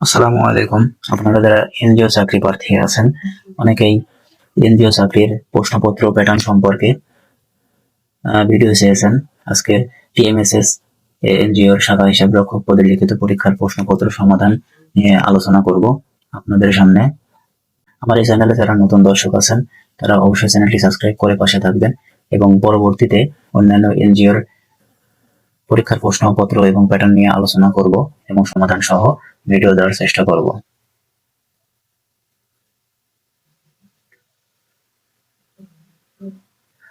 আসসালামু আলাইকুম। আপনারা যারা এনজিও চাকরি প্রার্থী আছেন, অনেকেই এনজিও চাকরির প্রশ্নপত্র প্যাটার্ন সম্পর্কে ভিডিও চেয়েছেন। আজকে টিএমএসএস এনজিওর শাখা হিসাব রক্ষক পদে লিখিত পরীক্ষার প্রশ্নপত্র সমাধান নিয়ে আলোচনা করব আপনাদের সামনে। আমার এই চ্যানেলে যারা নতুন দর্শক আছেন, তারা অবশ্যই চ্যানেলটি সাবস্ক্রাইব করে পাশে থাকবেন এবং পরবর্তীতে অন্যান্য এনজিওর পরীক্ষার প্রশ্নপত্র এবং প্যাটার্ন নিয়ে আলোচনা করব এবং সমাধান সহ ভিডিও দেওয়ার চেষ্টা করব।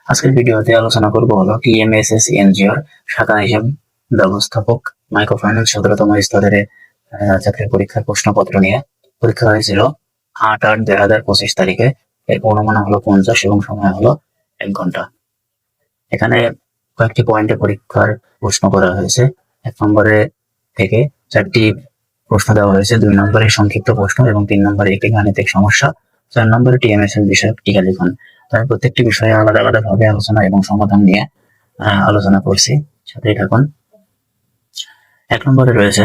আজকের ভিডিওতে আলোচনা করব হলো টিএমএসএস এনজিওর শাখা হিসাব ব্যবস্থাপক মাইক্রো ফাইন্যান্স সতেরোতম স্তরের চাকরির পরীক্ষার প্রশ্নপত্র নিয়ে। পরীক্ষা হয়েছিল আট আট দুই হাজার পঁচিশ তারিখে। এর অনুমান হলো পঞ্চাশ এবং সময় হলো এক ঘণ্টা। এখানে কয়েকটি পয়েন্টে পরীক্ষার প্রশ্ন করা হয়েছে। এক নম্বরে থেকে চারটি প্রশ্ন দেওয়া হয়েছে, দুই নম্বরে সংক্ষিপ্ত প্রশ্ন এবং তিন নম্বরে একটি গাণিতিক সমস্যা। চার নম্বরে টিএমএস এর বিষয়ক টিকা লিখন। তো আমি প্রত্যেকটি বিষয়ে আলাদা আলাদা ভাবে আলোচনা এবং সমাধান নিয়ে আলোচনা করছি। সাথেই থাকুন। এক নম্বরে রয়েছে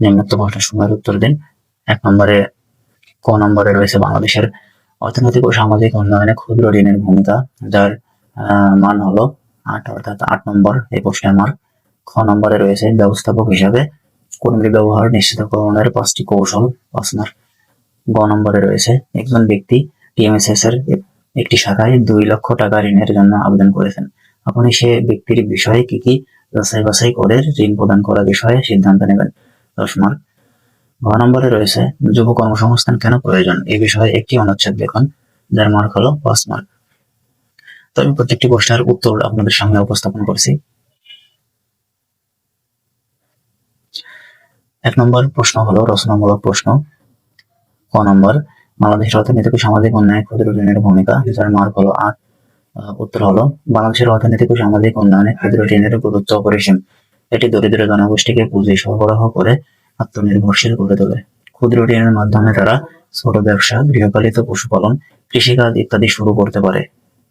নিম্নোক্ত প্রশ্নের সময়ের উত্তর দিন। এক নম্বরে, ক নম্বরে রয়েছে বাংলাদেশের অর্থনৈতিক ও সামাজিক উন্নয়নে ক্ষুদ্র ঋণের ভূমিকা, যার মান হলো আট, অর্থাৎ আট নম্বর, এই প্রশ্নের মার্ক খ নম্বরে রয়েছে ব্যবস্থাপক হিসাবে কর্মী ব্যবহার নিশ্চিতকরণের পাঁচটি কৌশল? পাঁচ গ নম্বরে রয়েছে, একজন ব্যক্তি টিএমএসএস এর একটি শাখায় দুই লক্ষ টাকা ঋণের জন্য আবেদন করেছেন। আপনি সে ব্যক্তির বিষয়ে কি কি যাচাই বাছাই করে ঋণ প্রদান করার বিষয়ে সিদ্ধান্ত নেবেন? দশ মার্ক ঘ নম্বরে রয়েছে, যুব কর্মসংস্থান কেন প্রয়োজন? এই বিষয়ে একটি অনুচ্ছেদ দেখুন যার মার্ক হলো পাঁচ মার্ক তো আমি প্রত্যেকটি প্রশ্নের উত্তর আপনাদের সামনে উপস্থাপন করছি। এক নম্বর প্রশ্ন হলো রচনামূলক প্রশ্ন। ক নম্বর বাংলাদেশের অর্থনৈতিক সামাজিক উন্নয়নে ক্ষুদ্র ঋণের ভূমিকা। যার মার্ক হলো আট। উত্তর হলো, বাংলাদেশের অর্থনৈতিক ও সামাজিক উন্নয়নে ক্ষুদ্র ঋণের গুরুত্ব অপরিসীম। এটি দরিদ্র জনগোষ্ঠীকে পুঁজি সরবরাহ করে আত্মনির্ভরশীল করে তোলে। ক্ষুদ্র ঋণের মাধ্যমে তারা ছোট ব্যবসা, গৃহপালিত পশুপালন, কৃষিকাজ ইত্যাদি শুরু করতে পারে।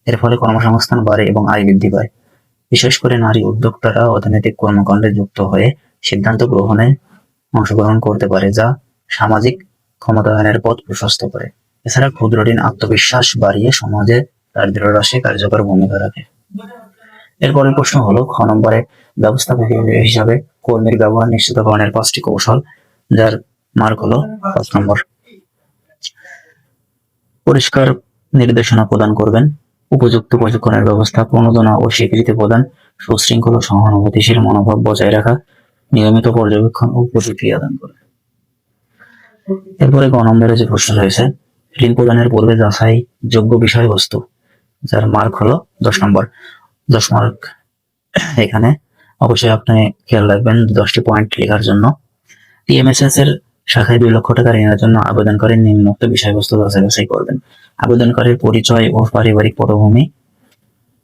এর ফলে কর্মসংস্থান বাড়ে এবং আয় বৃদ্ধি পায়। বিশেষ করে নারী উদ্যোক্তারা অর্থনৈতিক কর্মকাণ্ডে যুক্ত হয়ে সিদ্ধান্ত গ্রহণে অংশগ্রহণ করতে পারে, যা সামাজিক ক্ষমতায়নের পথ প্রশস্ত করে। এছাড়া ক্ষুদ্র ঋণ আত্মবিশ্বাস বাড়িয়ে সমাজে দারিদ্র হ্রাসে কার্যকর ভূমিকা রাখে। এরপরের প্রশ্ন হলো, খ নম্বরে ব্যবস্থাপক হিসাবে কর্মীর ব্যবহার নিশ্চিতকরণের পাঁচটি কৌশল, যার মার্ক হলো পাঁচ নম্বর। পরিষ্কার নির্দেশনা প্রদান করবেন, উপযুক্ত প্রশিক্ষণের ব্যবস্থা, প্রণোদনা ও স্বীকৃতি প্রদান, সুশৃঙ্খল সহানুভূতিশীল মনোভাব বজায় রাখা নিয়মিত পর্যবেক্ষণ ও প্রতিক্রিয়া দান করে। এরপরে গ নম্বরে যে প্রশ্ন রয়েছে, ঋণ প্রদানের পূর্বে যাচাই যোগ্য বিষয়বস্তু, যার মার্ক হলো দশ নম্বর। দশ মার্ক এখানে অবশ্যই আপনি খেয়াল রাখবেন, দশটি পয়েন্ট লেখার জন্য। টিএমএসএস এর শাখায় দুই লক্ষ টাকা ঋণের জন্য আবেদনকারী নিম্নোক্ত বিষয়বস্তু যাচাই বাছাই করবেন। আবেদনকারীর পরিচয় ও পারিবারিক পটভূমি।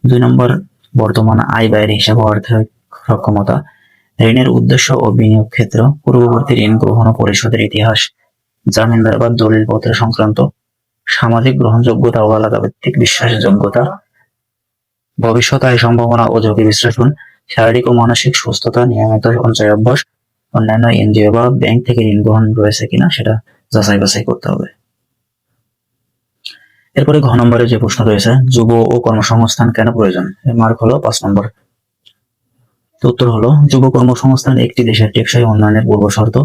দুই নম্বর, বর্তমান আয় ব্যয়ের হিসাব, অর্থ সক্ষমতা ঋণের উদ্দেশ্য ও বিনিয়োগ ক্ষেত্র পূর্ববর্তী ঋণ গ্রহণ পরিশোধের ইতিহাস, জামিনদার বা দলিলপত্র সংক্রান্ত সামাজিক গ্রহণযোগ্যতা ও আলাদা ভিত্তিক বিশ্বাসযোগ্যতা, ভবিষ্যৎ আয় সম্ভাবনা ও ঝুঁকি বিশ্লেষণ, শারীরিক ও মানসিক সুস্থতা, নিয়মিত সঞ্চয় অভ্যাস, অন্যান্য এনজিও বা ব্যাংক থেকে ঋণ গ্রহণ রয়েছে কিনা সেটা যাচাই বাছাই করতে হবে। এরপরে ঘ নম্বরে যে প্রশ্ন রয়েছে, যুব ও কর্মসংস্থান কেন প্রয়োজন? এর মার্ক হলো পাঁচ নম্বর। উত্তর হলো, যুব কর্মসংস্থান একটি দেশের টেকসই উন্নয়নের পূর্ব শর্ত।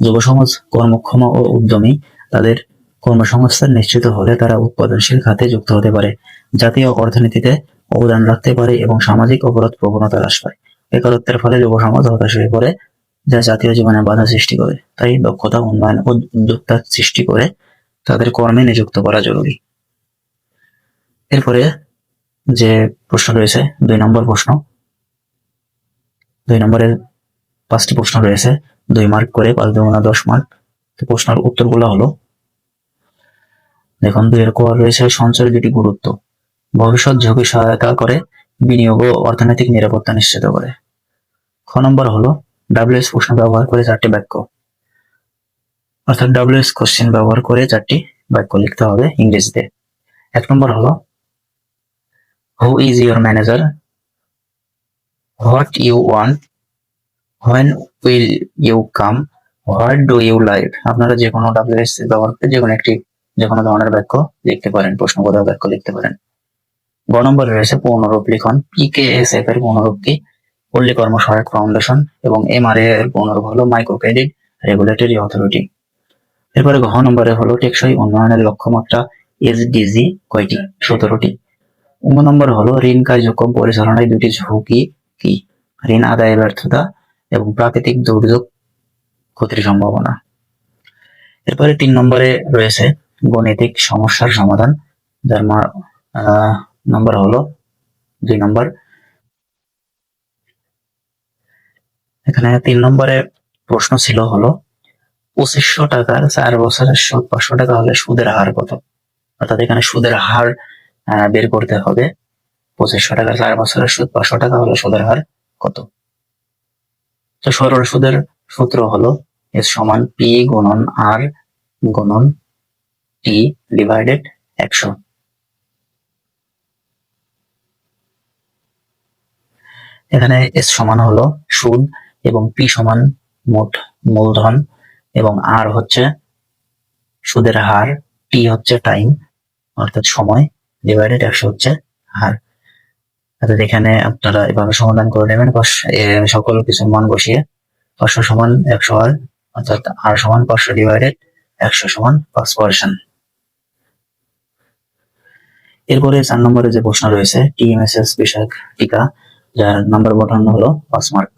যুব সমাজ কর্মক্ষম ও উদ্যমী, তাদের কর্মসংস্থান নিশ্চিত হলে তারা উৎপাদনশীল খাতে যুক্ত হতে পারে, জাতীয় অর্থনীতিতে অবদান রাখতে পারে এবং সামাজিক অপরাধ প্রবণতা হ্রাস পায়। বেকারত্বের ফলে যুব সমাজ হতাশ হয়ে পড়ে, যা জাতীয় জীবনে বাধা সৃষ্টি করে। তাই দক্ষতা, উন্নয়ন ও উদ্যোক্তা সৃষ্টি করে তাদের কর্মে নিযুক্ত করা জরুরি। এরপরে যে প্রশ্ন রয়েছে, দুই নম্বর প্রশ্ন দুই নম্বরের পাঁচটি প্রশ্ন রয়েছে। দুই মার্ক করে পাঁচ দুগুণা দশ মার্ক প্রশ্নের উত্তরগুলো হলো, দেখুন, দুইয়ের কোয়ার রয়েছে সঞ্চয়ের দুটি গুরুত্ব। ভবিষ্যৎ ঝুঁকি সহায়তা করে, বিনিয়োগ ও অর্থনৈতিক নিরাপত্তা নিশ্চিত করে। খ নম্বর হলো ডাব্লিউএস প্রশ্ন ব্যবহার করে চারটি বাক্য। অর্থাৎ ডাব্লিউএস কোশ্চেন ব্যবহার করে চারটি বাক্য লিখতে হবে ইংরেজিতে। এক নম্বর হলো who is your manager what you want when will you come what do you like আপনারা যে কোনো ডাব্লিউএসসি ব্যবহার করে যে কোনো একটি, যে কোনো ধরনের বাক্য লিখতে পারেন প্রশ্নবোধক বাক্য লিখতে পারেন। গ নম্বরে রয়েছে পূর্ণরূপ লিখন। পি পিকেএসএফ এর পূর্ণরূপ কি? পল্লী কর্ম সহায়ক ফাউন্ডেশন এবং এম এমআরএ এর পূর্ণরূপ হলো মাইক্রো ক্রেডিট রেগুলেটরি অথরিটি। এরপরে ঘ নম্বরে হলো টেকসই উন্নয়নের লক্ষ্যমাত্রা এসডিজি কয়টি? সতেরোটি। উম নম্বর হলো ঋণ কার্যক্রম পরিচালনায় দুটি ঝুঁকি কি ঋণ আদায় ব্যর্থতা এবং প্রাকৃতিক দুর্যোগ ক্ষতির সম্ভাবনা। এরপরে তিন নম্বরে রয়েছে গণিতিক সমস্যার সমাধান। যার নম্বর হলো দুই নম্বর। এখানে তিন নম্বরে প্রশ্ন ছিল হলো, পঁচিশশো টাকার চার বছরের সুদ পাঁচশো টাকা হলে সুদের হার কত? অর্থাৎ এখানে সুদের হার বের করতে হবে। পঁচিশশো টাকা, চার বছরের সুদ, পাঁচশো টাকা হলে সুদের হার, কত? তো সরল সুদের সূত্র হলো এস সমান পি গুণন আর গুণন টি ডিভাইডেড একশো। এখানে এস সমান হলো সুদ এবং পি সমান মোট মূলধন এবং আর হচ্ছে সুদের হার টি হচ্ছে টাইম অর্থাৎ সময় ডিভাইডেড একশো হচ্ছে হার। অর্থাৎ এখানে আপনারা এভাবে সমাধান করে নেবেন। সকল কিছুর মান বসিয়ে পাঁচশো সমান একশো আর, অর্থাৎ আর সমান পাঁচশো ডিভাইডেড একশো সমান পাঁচ পার্সেন্ট এরপরে চার নম্বরে যে প্রশ্ন রয়েছে, টিএমএসএস বিষয়ক টিকা, যার নাম্বার বটানো হলো পাঁচ মার্ক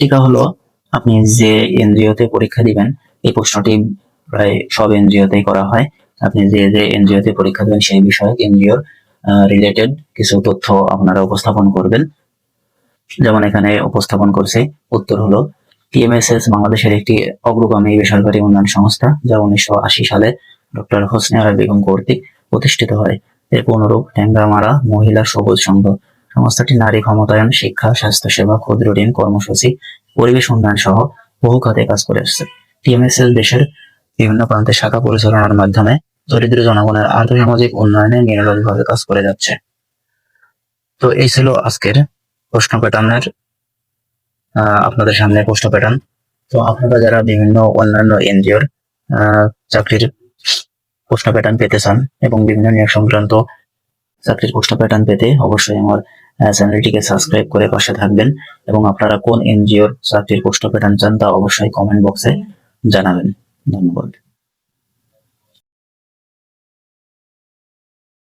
টিকা হলো, আপনি যে এনজিওতে পরীক্ষা দিবেন, এই প্রশ্নটি প্রায় সব এনজিওতেই করা হয়। আপনি যে যে এনজিওতে পরীক্ষা দেবেন, সেই বিষয়ক এনজিওর রিলেটেড কিছু তথ্য আপনারা উপস্থাপন করবেন। যেমন এখানে উপস্থাপন করছে, উত্তর হলো টিএমএসএস বাংলাদেশের একটি অগ্রগামী বেসরকারি উন্নয়ন সংস্থা, যা উনিশশো আশি সালে ডক্টর হোসনে আরা বেগম কর্তৃক প্রতিষ্ঠিত হয়। এর পুনরূপ ট্যাঙ্গামারা মহিলা সবুজ সংঘ। সংস্থাটি নারী ক্ষমতায়ন, শিক্ষা, স্বাস্থ্যসেবা, ক্ষুদ্র ঋণ কর্মসূচি, পরিবেশ উন্নয়ন সহ বহু খাতে কাজ করে আসছে। টিএমএসএস দেশের বিভিন্ন প্রান্তে শাখা পরিচালনার মাধ্যমে দরিদ্র জনগণের আর্থসামাজিক উন্নয়নে নিরলসভাবে কাজ করে যাচ্ছে। তো এই ছিল আজকের প্রশ্ন প্যাটার্নের আপনাদের সামনে প্রশ্ন প্যাটার্ন। তো আপনারা যারা বিভিন্ন অন্যান্য এনজিওর চাকরির প্রশ্ন প্যাটার্ন পেতে চান এবং বিভিন্ন নিয়োগ সংক্রান্ত চাকরির প্রশ্ন প্যাটার্ন পেতে অবশ্যই আমার চ্যানেলটিকে সাবস্ক্রাইব করে পাশে থাকবেন এবং আপনারা কোন এনজিওর চাকরির প্রশ্ন প্যাটার্ন চান তা অবশ্যই কমেন্ট বক্সে জানাবেন। ধন্যবাদ।